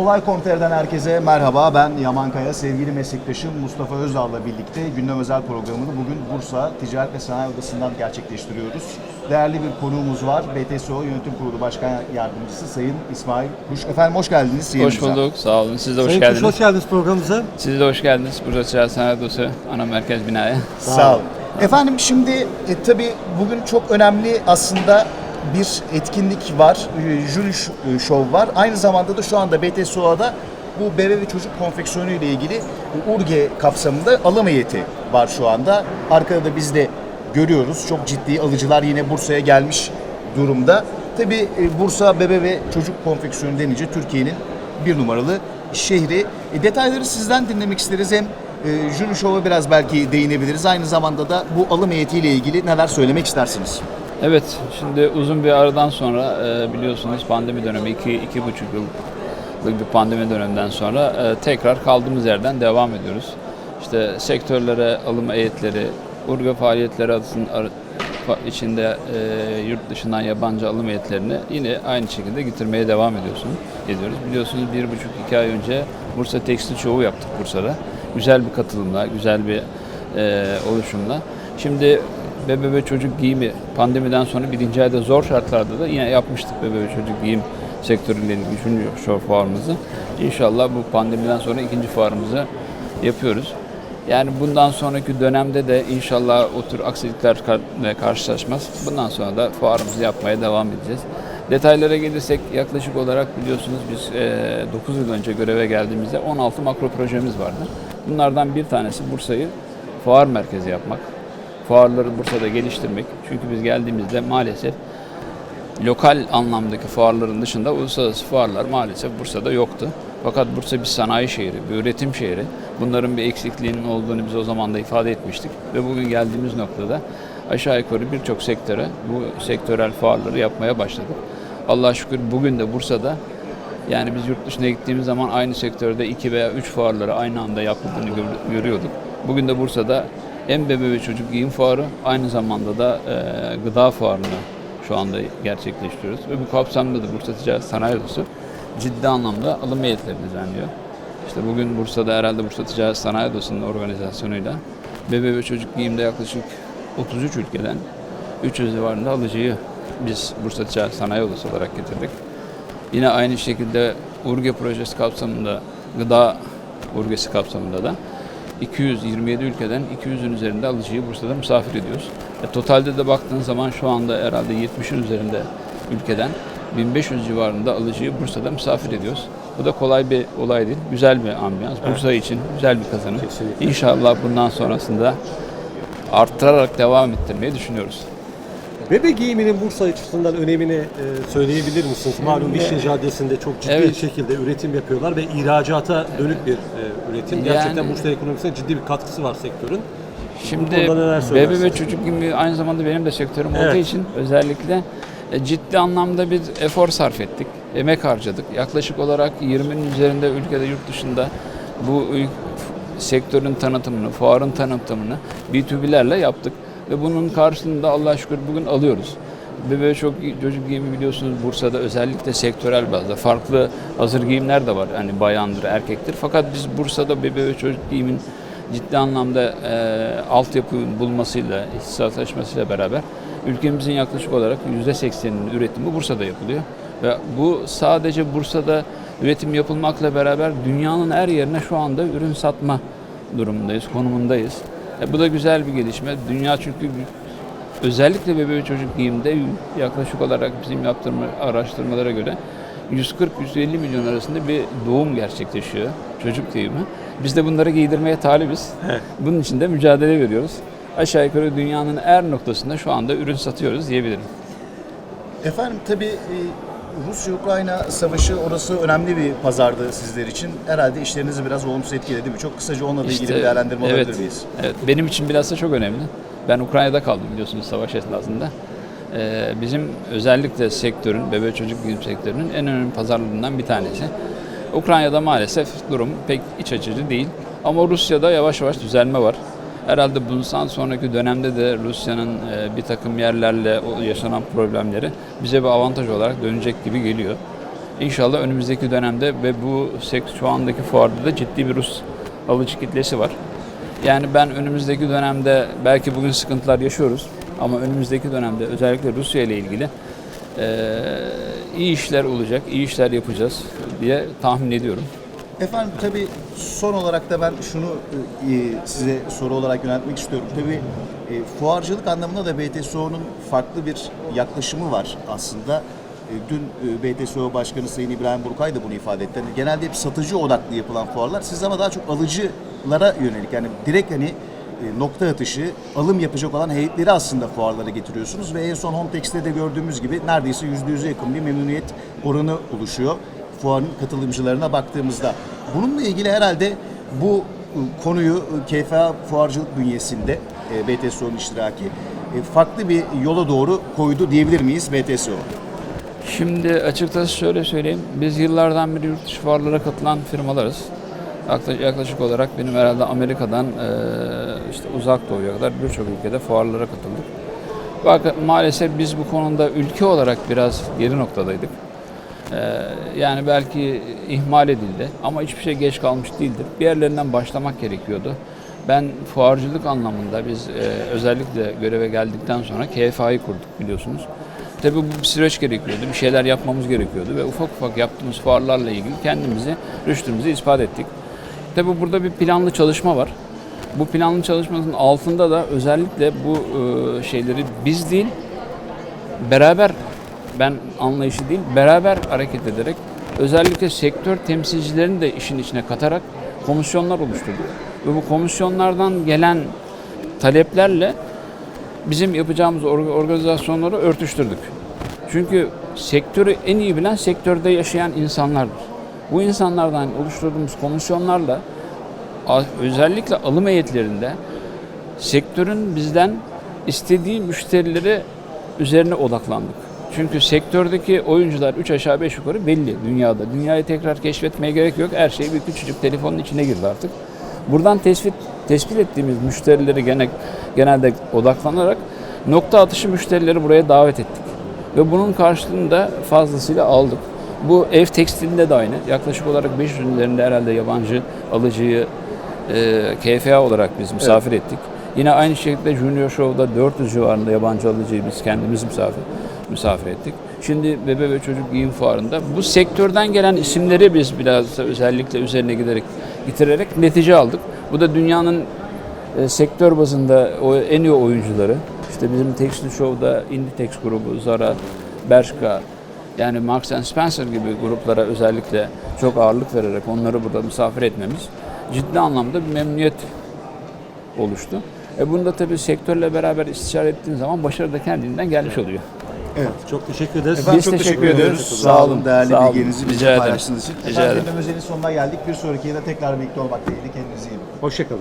Olay Komiser'den herkese merhaba. Ben Yaman Kaya, sevgili meslektaşım Mustafa Özdağ'la birlikte gündem özel programını bugün Bursa Ticaret ve Sanayi Odası'ndan gerçekleştiriyoruz. Değerli bir konuğumuz var. BTSO Yönetim Kurulu Başkan Yardımcısı Sayın İsmail Kuş. Efendim hoş geldiniz. Hoş bulduk, sağ olun. Siz de hoş Sayın Kuş, geldiniz. hoş geldiniz programımıza. Siz de hoş geldiniz Bursa Ticaret Sanayi Odası ana merkez binaya. Sağ olun. Efendim şimdi e, tabii bugün çok önemli aslında bir etkinlik var. E, Jüri e, şov var. Aynı zamanda da şu anda BTSO'da bu bebe ve çocuk konfeksiyonu ile ilgili URGE kapsamında alım heyeti var şu anda. Arkada da biz de görüyoruz. Çok ciddi alıcılar yine Bursa'ya gelmiş durumda. Tabii e, Bursa bebe ve çocuk konfeksiyonu denince Türkiye'nin bir numaralı şehri. E, detayları sizden dinlemek isteriz. Hem e, Jüri Show'a biraz belki değinebiliriz. Aynı zamanda da bu alım heyetiyle ilgili neler söylemek istersiniz? Evet, şimdi uzun bir aradan sonra e, biliyorsunuz pandemi dönemi, iki, iki buçuk yıllık bir pandemi döneminden sonra e, tekrar kaldığımız yerden devam ediyoruz. İşte sektörlere alım heyetleri, urga faaliyetleri adısının içinde e, yurt dışından yabancı alım heyetlerini yine aynı şekilde getirmeye devam ediyorsunuz. Ediyoruz. Biliyorsunuz bir buçuk iki ay önce Bursa Tekstil Show'u yaptık Bursa'da. Güzel bir katılımla, güzel bir e, oluşumla. Şimdi ve çocuk giyimi pandemiden sonra birinci ayda zor şartlarda da yine yapmıştık ve çocuk giyim sektörüyle ilgili üçüncü show fuarımızı. İnşallah bu pandemiden sonra ikinci fuarımızı yapıyoruz. Yani bundan sonraki dönemde de inşallah o tür aksiliklerle karşılaşmaz. Bundan sonra da fuarımızı yapmaya devam edeceğiz. Detaylara gelirsek yaklaşık olarak biliyorsunuz biz eee 9 yıl önce göreve geldiğimizde 16 makro projemiz vardı. Bunlardan bir tanesi Bursa'yı fuar merkezi yapmak. Fuarları Bursa'da geliştirmek. Çünkü biz geldiğimizde maalesef lokal anlamdaki fuarların dışında uluslararası fuarlar maalesef Bursa'da yoktu. Fakat Bursa bir sanayi şehri, bir üretim şehri. Bunların bir eksikliğinin olduğunu biz o zaman da ifade etmiştik. Ve bugün geldiğimiz noktada aşağı yukarı birçok sektöre bu sektörel fuarları yapmaya başladık. Allah'a şükür bugün de Bursa'da yani biz yurt dışına gittiğimiz zaman aynı sektörde iki veya üç fuarları aynı anda yapıldığını gör- görüyorduk. Bugün de Bursa'da hem bebe ve çocuk giyim fuarı aynı zamanda da e, gıda fuarını şu anda gerçekleştiriyoruz. Ve bu kapsamda da Bursa Ticaret Sanayi Odası ciddi anlamda alım heyetleri düzenliyor. İşte bugün Bursa'da herhalde Bursa Ticaret Sanayi Odası'nın organizasyonuyla bebe ve çocuk giyimde yaklaşık 33 ülkeden 300 civarında alıcıyı biz Bursa Ticaret Sanayi Odası olarak getirdik. Yine aynı şekilde URGE projesi kapsamında, gıda URGE'si kapsamında da 227 ülkeden 200'ün üzerinde alıcıyı Bursa'da misafir ediyoruz. E, totalde de baktığın zaman şu anda herhalde 70'in üzerinde ülkeden 1500 civarında alıcıyı Bursa'da misafir ediyoruz. Bu da kolay bir olay değil. Güzel bir ambiyans. Bursa için güzel bir kazanım. Kesinlikle. İnşallah bundan sonrasında arttırarak devam ettirmeyi düşünüyoruz. Bebe giyiminin Bursa açısından önemini e, söyleyebilir misiniz? Malum Vişne Caddesi'nde çok ciddi Evet. bir şekilde üretim yapıyorlar ve ihracata dönük bir e, üretim. Gerçekten Yani- Bursa ekonomisine ciddi bir katkısı var sektörün. Şimdi Bu konuda neler bebe söylersiniz? ve çocuk gibi aynı zamanda benim de sektörüm olduğu Evet. için özellikle e, ciddi anlamda bir efor sarf ettik. Emek harcadık. Yaklaşık olarak 20'nin üzerinde ülkede yurt dışında bu sektörün tanıtımını, fuarın tanıtımını B2B'lerle yaptık. Ve bunun karşılığında Allah'a şükür bugün alıyoruz. Ve çocuk, çocuk giyimi biliyorsunuz Bursa'da özellikle sektörel bazda farklı hazır giyimler de var. Hani bayandır, erkektir. Fakat biz Bursa'da bebe ve çocuk giyimin ciddi anlamda e, altyapı bulmasıyla, ihtisaslaşmasıyla beraber ülkemizin yaklaşık olarak %80'inin üretimi Bursa'da yapılıyor. Ve bu sadece Bursa'da üretim yapılmakla beraber dünyanın her yerine şu anda ürün satma durumundayız, konumundayız. E, bu da güzel bir gelişme. Dünya çünkü özellikle bebe ve çocuk giyimde yaklaşık olarak bizim yaptırma araştırmalara göre 140-150 milyon arasında bir doğum gerçekleşiyor çocuk giyimi. Biz de bunları giydirmeye talibiz. Bunun için de mücadele veriyoruz. Aşağı yukarı dünyanın her noktasında şu anda ürün satıyoruz diyebilirim. Efendim tabii e, Rusya-Ukrayna savaşı orası önemli bir pazardı sizler için. Herhalde işlerinizi biraz olumsuz etkiledi mi? Çok kısaca onunla da ilgili bir değerlendirme evet, alabilir miyiz? Evet, benim için bilhassa çok önemli. Ben Ukrayna'da kaldım biliyorsunuz savaş esnasında. Ee, bizim özellikle sektörün, bebe çocuk giyim sektörünün en önemli pazarlarından bir tanesi. Ukrayna'da maalesef durum pek iç açıcı değil. Ama Rusya'da yavaş yavaş düzelme var. Herhalde bundan sonraki dönemde de Rusya'nın e, bir takım yerlerle yaşanan problemleri bize bir avantaj olarak dönecek gibi geliyor. İnşallah önümüzdeki dönemde ve bu şu andaki fuarda da ciddi bir Rus alıcı kitlesi var. Yani ben önümüzdeki dönemde belki bugün sıkıntılar yaşıyoruz ama önümüzdeki dönemde özellikle Rusya ile ilgili eee, iyi işler olacak, iyi işler yapacağız diye tahmin ediyorum. Efendim tabii son olarak da ben şunu e, size soru olarak yöneltmek istiyorum. Tabii e, fuarcılık anlamında da BTSO'nun farklı bir yaklaşımı var aslında. E, Dün e, BTSO Başkanı Sayın İbrahim Burkay da bunu ifade etti. Hani genelde hep satıcı odaklı yapılan fuarlar. Siz ama daha çok alıcılara yönelik yani direkt hani e, nokta atışı alım yapacak olan heyetleri aslında fuarlara getiriyorsunuz ve en son Homtex'te de gördüğümüz gibi neredeyse %100'e yakın bir memnuniyet oranı oluşuyor fuarın katılımcılarına baktığımızda. Bununla ilgili herhalde bu e, konuyu e, KFA fuarcılık bünyesinde e, BTSO'nun iştiraki e, farklı bir yola doğru koydu diyebilir miyiz BTSO? Şimdi açıkçası şöyle söyleyeyim. Biz yıllardan beri yurt dışı fuarlara katılan firmalarız. Yaklaşık- olarak benim herhalde Amerika'dan eee, işte uzak doğuya kadar birçok ülkede fuarlara katıldık. Fakat maalesef biz bu konuda ülke olarak biraz geri noktadaydık. Eee, yani belki ihmal edildi ama hiçbir şey geç kalmış değildir. Bir yerlerinden başlamak gerekiyordu. Ben fuarcılık anlamında biz eee, özellikle göreve geldikten sonra KFA'yı kurduk biliyorsunuz. Tabii bu bir süreç gerekiyordu, bir şeyler yapmamız gerekiyordu ve ufak ufak yaptığımız fuarlarla ilgili kendimizi, rüştümüzü ispat ettik. Tabii burada bir planlı çalışma var. Bu planlı çalışmanın altında da özellikle bu eee, şeyleri biz değil, beraber ben anlayışı değil beraber hareket ederek özellikle sektör temsilcilerini de işin içine katarak komisyonlar oluşturduk. Ve bu komisyonlardan gelen taleplerle bizim yapacağımız orga- organizasyonları örtüştürdük. Çünkü sektörü en iyi bilen sektörde yaşayan insanlardır. Bu insanlardan oluşturduğumuz komisyonlarla özellikle alım heyetlerinde sektörün bizden istediği müşterileri üzerine odaklandık. Çünkü sektördeki oyuncular 3 aşağı 5 yukarı belli dünyada. Dünyayı tekrar keşfetmeye gerek yok. Her şey bir küçücük telefonun içine girdi artık. Buradan tespit tespit ettiğimiz müşterileri gene, genelde odaklanarak nokta atışı müşterileri buraya davet ettik. Ve bunun karşılığını da fazlasıyla aldık. Bu ev tekstilinde de aynı. Yaklaşık olarak 500 üzerinde herhalde yabancı alıcıyı e, KFA olarak biz misafir ettik. Yine aynı şekilde Junior Show'da 400 civarında yabancı alıcıyı biz kendimiz misafir misafir ettik. Şimdi bebe ve çocuk giyim fuarında bu sektörden gelen isimleri biz biraz da özellikle üzerine giderek getirerek netice aldık. Bu da dünyanın e, sektör bazında o en iyi oyuncuları. İşte bizim Tekstil Show'da Inditex grubu, Zara, Bershka, yani Marks Spencer gibi gruplara özellikle çok ağırlık vererek onları burada misafir etmemiz ciddi anlamda bir memnuniyet oluştu. E bunu da tabii sektörle beraber istişare ettiğin zaman başarı da kendiliğinden gelmiş oluyor. Evet. Çok teşekkür ederiz. Efendim Biz çok teşekkür teşekkür ediyoruz. ediyoruz. Sağ olun değerli Sağ olun. bizle ederim. paylaştığınız için. Rica Efendim ederim. Gündem Özel'in sonuna geldik. Bir sonraki yılda tekrar birlikte olmak dileğiyle kendinize iyi bakın. Hoşçakalın.